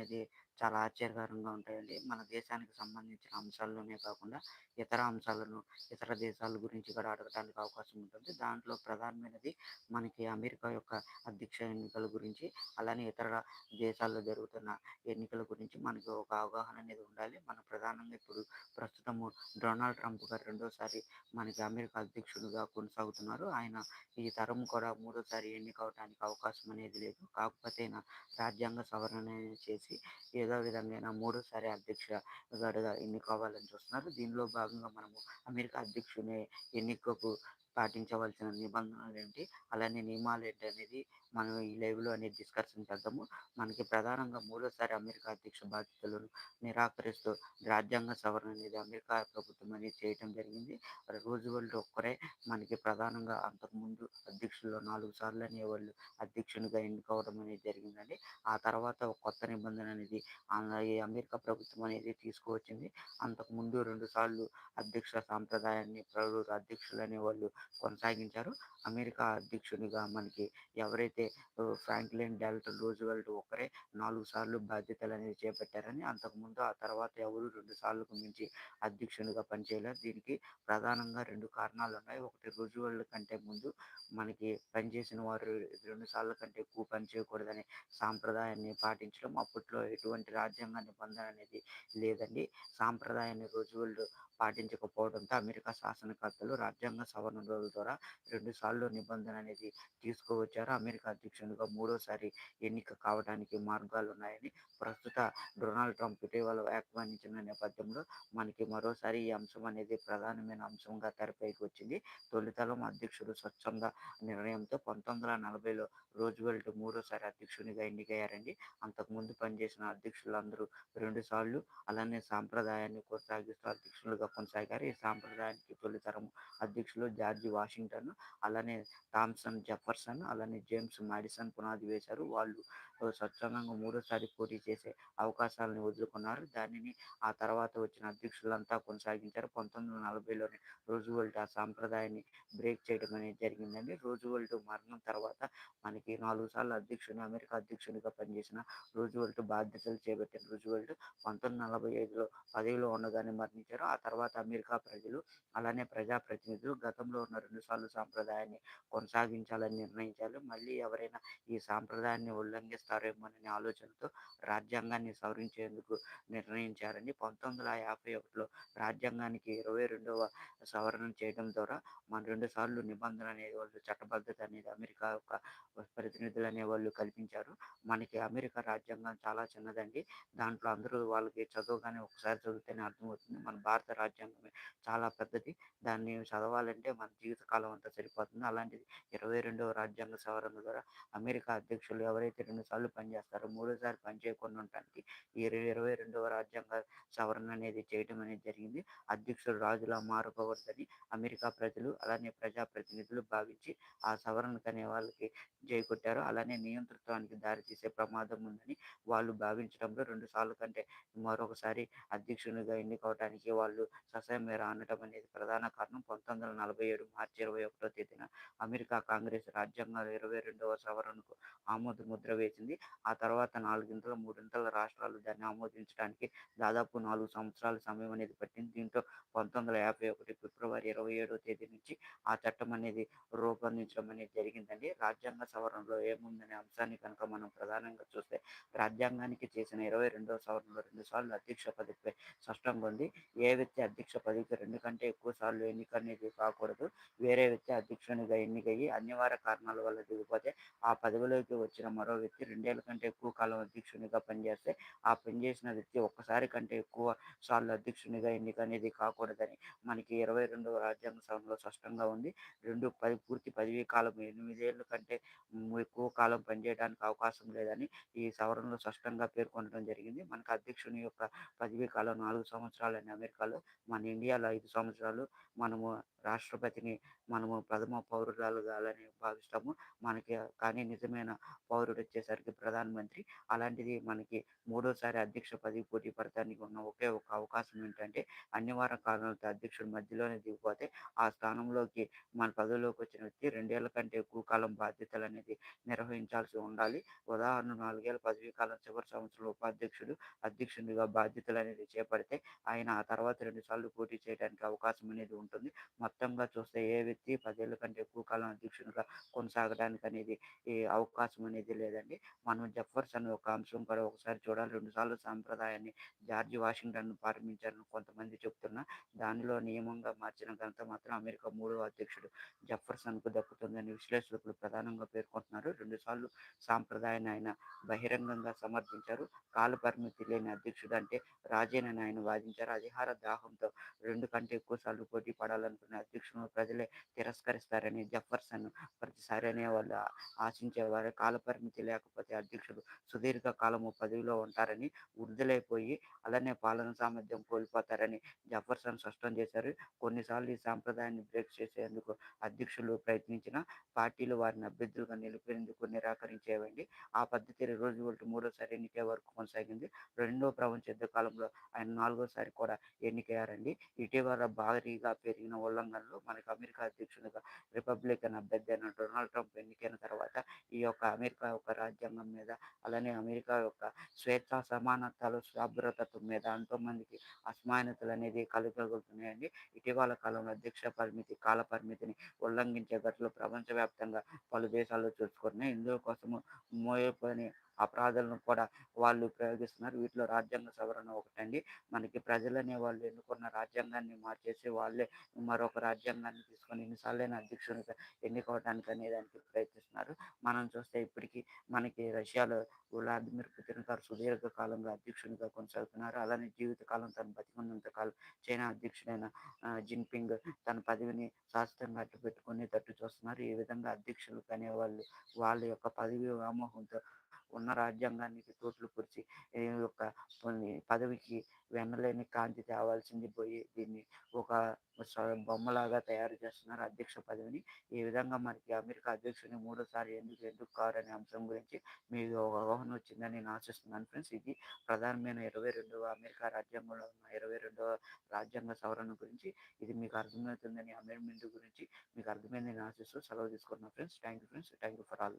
అనేది చాలా ఆశ్చర్యకరంగా ఉంటాయండి. మన దేశానికి సంబంధించిన అంశాల్లోనే కాకుండా ఇతర అంశాలను, ఇతర దేశాల గురించి కూడా అడగటానికి అవకాశం ఉంటుంది. దాంట్లో ప్రధానమైనది మనకి అమెరికా యొక్క అధ్యక్ష ఎన్నికల గురించి, అలానే ఇతర దేశాల్లో జరుగుతున్న ఎన్నికల గురించి మనకి ఒక అవగాహన అనేది ఉండాలి. మన ప్రధానంగా ఇప్పుడు ప్రస్తుతము డొనాల్డ్ ట్రంప్ గారు రెండోసారి మనకి అమెరికా అధ్యక్షుడిగా కొనసాగుతున్నారు. ఆయన ఈ తరం కూడా మూడోసారి ఎన్నికవ్వటానికి అవకాశం అనేది లేదు. కాకపోతే రాజ్యాంగ సవరణ చేసి ఏదో విధంగా మూడోసారి అధ్యక్షుడిగా ఎన్నుకోవాలని చూస్తున్నారు. దీనిలో భాగంగా మనము అమెరికా అధ్యక్షుని ఎన్నికకు పాటించవలసిన నిబంధనలు ఏంటి, అలానే నియమాలు ఏంటి అనేది మనం ఈ లైవ్‌లో అనేది డిస్కషన్ చేద్దాము. మనకి ప్రధానంగా మూడోసారి అమెరికా అధ్యక్ష బాధ్యతలను నిరాకరిస్తూ రాజ్యాంగ సవరణ అనేది అమెరికా ప్రభుత్వం అనేది చేయటం జరిగింది. రూజ్వెల్ట్ ఒక్కరే మనకి ప్రధానంగా అంతకుముందు అధ్యక్షుల్లో నాలుగు సార్లు అనేవాళ్ళు అధ్యక్షునిగా ఎన్నుకోవడం అనేది జరిగిందండి. ఆ తర్వాత ఒక కొత్త నిబంధన అనేది అమెరికా ప్రభుత్వం అనేది తీసుకువచ్చింది. అంతకుముందు రెండు సార్లు అధ్యక్ష సాంప్రదాయాన్ని పలువురు అధ్యక్షులు అనేవాళ్ళు కొనసాగించారు. అమెరికా అధ్యక్షునిగా మనకి ఎవరైతే ఫ్రాంక్లిన్ డెల్ట్ రోజువెల్ట్ ఒక్కరే నాలుగు సార్లు బాధ్యతలు అనేది చేపట్టారని, అంతకుముందు ఆ తర్వాత ఎవరు రెండు సార్లకు మించి అధ్యక్షునిగా పనిచేయలేదు. దీనికి ప్రధానంగా రెండు కారణాలు ఉన్నాయి ఒకటి రోజువెల్ట్ కంటే ముందు మనకి పనిచేసిన వారు రెండు సార్ల కంటే ఎక్కువ పనిచేయకూడదనే సాంప్రదాయాన్ని పాటించడం. అప్పట్లో ఎటువంటి రాజ్యాంగ నిబంధన అనేది లేదండి. సాంప్రదాయాన్ని రోజువెల్ట్ పాటించకపోవడంతో అమెరికా శాసనకర్తలు రాజ్యాంగ సవరణల ద్వారా 2 సార్లు నిబంధన అనేది తీసుకువచ్చారు. అమెరికా అధ్యక్షునిగా మూడోసారి ఎన్నిక కావడానికి మార్గాలు ఉన్నాయని ప్రస్తుత డొనాల్డ్ ట్రంప్ ఇటీవల వ్యాఖ్యానించిన నేపథ్యంలో మనకి మరోసారి ఈ అంశం అనేది ప్రధానమైన అంశంగా తెరపైకి వచ్చింది. తొలితరం అధ్యక్షుడు స్వచ్ఛంద నిర్ణయంతో పంతొమ్మిది వందల నలభైలో రోజువెల్ట్ మూడోసారి అధ్యక్షునిగా ఎన్నికయ్యారండి. అంతకుముందు పనిచేసిన అధ్యక్షులందరూ 2 సార్లు అలానే సాంప్రదాయాన్ని కొనసాగిస్తూ అధ్యక్షులుగా కొనసాగారు. ఈ సాంప్రదాయానికి తొలితరం అధ్యక్షులు జార్జ్ వాషింగ్టన్, అలానే థామ్సన్ జెఫర్సన్, అలానే జేమ్స్ మాడిసన్ పునాది వేశారు. వాళ్ళు స్వచ్ఛందంగా మూడోసారి పోటీ చేసే అవకాశాలను వదులుకున్నారు. దానిని ఆ తర్వాత వచ్చిన అధ్యక్షులంతా కొనసాగించారు. పంతొమ్మిది వంద నలభైలోనే రోజువల్ట్ ఆ సాంప్రదాయాన్ని బ్రేక్ చేయడం అనేది జరిగిందండి. రోజువల్ట్ మరణం తర్వాత మనకి నాలుగు సార్లు అధ్యక్షుని అమెరికా అధ్యక్షునిగా పనిచేసిన రోజువల్ట్ బాధ్యతలు చేపట్టిన రూజ్వెల్ట్ 1945లో పదవిలో ఉండగానే మరణించారు. ఆ తర్వాత అమెరికా ప్రజలు, అలానే ప్రజాప్రతినిధులు గతంలో ఉన్న 2 సార్లు సాంప్రదాయాన్ని కొనసాగించాలని నిర్ణయించారు. మళ్ళీ ఎవరైనా ఈ సాంప్రదాయాన్ని ఉల్లంఘిస్తారు ఉల్లంఘిస్తారేమోననే ఆలోచనతో రాజ్యాంగాన్ని సవరించేందుకు నిర్ణయించారండి. 1951లో రాజ్యాంగానికి 22వ సవరణ చేయడం ద్వారా మన రెండు సార్లు నిబంధన అనేది వాళ్ళు చట్టబద్ధత అనేది అమెరికా యొక్క ప్రతినిధులు అనేవాళ్ళు కల్పించారు. మనకి అమెరికా రాజ్యాంగం చాలా చిన్నదండి. దాంట్లో అందరూ వాళ్ళకి చదవగానే ఒకసారి చదివితేనే అర్థమవుతుంది. మన భారత రాజ్యాంగమే చాలా పెద్దది. దాన్ని చదవాలంటే మన జీవితకాలం అంతా సరిపోతుంది. అలాంటిది 22వ రాజ్యాంగ సవరణ ద్వారా అమెరికా అధ్యక్షులు ఎవరైతే 2 వాళ్ళు పనిచేస్తారు మూడోసారి పనిచేయకుండా ఉండటానికి ఈ 22వ రాజ్యాంగ సవరణ అనేది చేయడం అనేది జరిగింది. అధ్యక్షుడు రాజులా మారకూడదని అమెరికా ప్రజలు, అలానే ప్రజాప్రతినిధులు భావించి ఆ సవరణకనే వాళ్ళకి జై అలానే నియంతృత్వానికి దారితీసే ప్రమాదం ఉందని వాళ్ళు భావించడంలో రెండు సార్లు కంటే మరొకసారి అధ్యక్షునిగా ఎన్నుకోవడానికి వాళ్ళు ససేమిరా అనటం అనేది ప్రధాన కారణం. 1947 మార్చి 21వ తేదీన అమెరికా కాంగ్రెస్ రాజ్యాంగ 22వ సవరణకు ఆమోద ముద్ర వేసింది. ఆ తర్వాత నాలుగింతల మూడింతల రాష్ట్రాలు దాన్ని ఆమోదించడానికి దాదాపు నాలుగు సంవత్సరాల సమయం అనేది పట్టింది. దీంతో 1951 ఫిబ్రవరి 27వ తేదీ నుంచి ఆ చట్టం అనేది రూపొందించడం అనేది జరిగిందండి. రాజ్యాంగ సవరణలో ఏముందనే అంశాన్ని కనుక మనం ప్రధానంగా చూస్తే రాజ్యాంగానికి చేసిన 22వ సవరణలో రెండు సార్లు అధ్యక్ష పదవిపై స్పష్టంగా ఉంది. ఏ వ్యక్తి అధ్యక్ష పదవికి రెండు కంటే ఎక్కువ సార్లు ఎన్నిక అనేది కాకూడదు. వేరే వ్యక్తి అధ్యక్షునిగా ఎన్నికయ్యి అనివార్య కారణాల వల్ల దిగిపోతే ఆ పదవిలోకి వచ్చిన మరో వ్యక్తి రెండేళ్ళ కంటే ఎక్కువ కాలం అధ్యక్షునిగా పనిచేస్తే ఆ పనిచేసిన వ్యక్తి ఒక్కసారి కంటే ఎక్కువ సార్లు అధ్యక్షునిగా ఎన్నిక అనేది కాకూడదని మనకి 22వ రాజ్యాంగ సభలో స్పష్టంగా ఉంది. రెండు పది పూర్తి పదవీ కాలం 8 కంటే ఎక్కువ కాలం పనిచేయడానికి అవకాశం లేదని ఈ సవరణలో స్పష్టంగా పేర్కొనడం జరిగింది. మనకు అధ్యక్షుని యొక్క పదవీ కాలం 4 సంవత్సరాలని అమెరికాలో, మన ఇండియాలో ఐదు సంవత్సరాలు. మనము రాష్ట్రపతిని మనము ప్రథమ పౌరురాలుగాలని భావిస్తాము. మనకి కానీ నిజమైన పౌరుడు వచ్చేసరికి ప్రధానమంత్రి. అలాంటిది మనకి మూడోసారి అధ్యక్ష పదవి పోటీ పడటానికి ఉన్న ఒకే ఒక అవకాశం ఏంటంటే, అనివార్య కారణాలతో అధ్యక్షుడు మధ్యలోనే దిగిపోతే, ఆ స్థానంలోకి మన పదవిలోకి వచ్చిన వ్యక్తి రెండేళ్ళ కంటే ఎక్కువ కాలం బాధ్యతలనేది నిర్వహించాల్సి ఉండాలి. ఉదాహరణ నాలుగేళ్ళ పదవీ కాలం చివరి సంవత్సరంలో ఉపాధ్యక్షుడు, అధ్యక్షునిగా బాధ్యతలనేది చేపడితే, ఆయన ఆ తర్వాత రెండు సార్లు పోటీ చేయడానికి అవకాశం అనేది ఉంటుంది. మొత్తంగా చూస్తే ఏ వ్యక్తి పదేళ్ళ కంటే ఎక్కువ కాలం అధ్యక్షునిగా కొనసాగడానికి అనేది ఈ అవకాశం అనేది లేదండి. మనం జఫర్స్ అనే ఒక అంశం కూడా ఒకసారి చూడాలి. రెండుసార్లు సాంప్రదాయాన్ని జార్జ్ వాషింగ్టన్ ప్రారంభించారని కొంతమంది చెప్తున్నా, దానిలో నియమంగా మార్చిన ఘనత మాత్రం అమెరికా మూడవ అధ్యక్షుడు జఫర్సన్కు దక్కుతుందని విశ్లేషకులు ప్రధానంగా పేర్కొంటున్నారు. రెండుసార్లు సాంప్రదాయాన్ని ఆయన బహిరంగంగా సమర్థించారు. కాలపరిమితి లేని అధ్యక్షుడు అంటే రాజేనని ఆయన వాదించారు. అధికార దాహంతో రెండు కంటే ఎక్కువ సార్లు పోటీ పడాలనుకునే అధ్యక్షులను ప్రజలే తిరస్కరిస్తారని జఫర్సన్ ప్రతిసారి అనేవాళ్ళు. ఆశించేవారు. కాలపరిమితి లేకపోతే అధ్యక్షుడు సుదీర్ఘ కాలము పదవిలో ఉంటారని, వృద్ధులైపోయి అలానే పాలన సామర్థ్యం కోల్పోతారని జఫర్సన్ స్పష్టం చేశారు. కొన్నిసార్లు ఈ సాంప్రదాయాన్ని బ్రేక్ చేసేందుకు అధ్యక్షులు ప్రయత్నించిన పార్టీలు వారిని అభ్యర్థులుగా నిలిపేందుకు నిరాకరించేవండి. ఆ పద్ధతి రూజ్వెల్ట్ మూడోసారి ఎన్నికే వరకు కొనసాగింది. రెండో ప్రపంచ యుద్ధ కాలంలో ఆయన నాలుగోసారి కూడా ఎన్నికయ్యారండి. ఇటీవల భారీగా పెరిగిన రంగంలో మనకి అమెరికా అధ్యక్షునిగా రిపబ్లికన్ అభ్యర్థి అయిన డొనాల్డ్ ట్రంప్ ఎన్నికైన తర్వాత, ఈ యొక్క అమెరికా యొక్క రాజ్యాంగం మీద, అలానే అమెరికా యొక్క స్వేచ్ఛ, సమానత్వాలు, సభ్రతత్వం మీద ఎంతోమందికి అసమానతలనేది కలగలుగుతున్నాయండి. ఇటీవల కాలంలో అధ్యక్ష పరిమితి, కాల పరిమితిని ఉల్లంఘించే ఘటనలు ప్రపంచవ్యాప్తంగా పలు దేశాల్లో చూసుకున్నాయి ఇందులో కోసము మోయపని అపరాధాలను కూడా వాళ్ళు ప్రయోగిస్తున్నారు. వీటిలో రాజ్యాంగ సవరణ ఒకటండి. మనకి ప్రజలనే వాళ్ళు ఎన్నుకున్న రాజ్యాంగాన్ని మార్చేసి, వాళ్ళే మరొక రాజ్యాంగాన్ని తీసుకొని ఎన్నిసార్లైన అధ్యక్షునిగా ఎన్నుకోవడానికి అనే దానికి ప్రయత్నిస్తున్నారు. మనం చూస్తే ఇప్పటికీ మనకి రష్యాలో వ్లాదిమిర్ పుతిన్ గారు సుదీర్ఘ కాలంలో అధ్యక్షునిగా కొనసాగుతున్నారు. అలానే జీవితకాలం తను బతికున్నంత కాలం చైనా అధ్యక్షుడైన జిన్‌పింగ్ తన పదవిని శాశ్వతంగా అట్టిపెట్టుకొని తట్టు చూస్తున్నారు. ఈ విధంగా అధ్యక్షులు వాళ్ళు వాళ్ళ యొక్క పదవి వ్యామోహంతో ఉన్న రాజ్యాంగానికి తోట్లు పొడిచి యొక్క కొన్ని పదవికి వెన్నలేని కాంతి తేవాల్సింది పోయి దీన్ని ఒక బొమ్మలాగా తయారు చేస్తున్నారు అధ్యక్ష పదవిని. ఈ విధంగా మనకి అమెరికా అధ్యక్షుడిని మూడోసారి ఎందుకు ఎందుకు కారనే అంశం గురించి మీకు ఒక అవగాహన వచ్చిందని నేను ఆశిస్తున్నాను ఫ్రెండ్స్. ఇది ప్రధానమైన 22వ అమెరికా రాజ్యాంగంలో ఉన్న 22వ రాజ్యాంగ సవరణ గురించి. ఇది మీకు అర్థమవుతుందని అమెండ్‌మెంట్ గురించి మీకు అర్థమైందని ఆశిస్తూ సెలవు తీసుకున్నాను friends. Thank you friends. Thank you for all.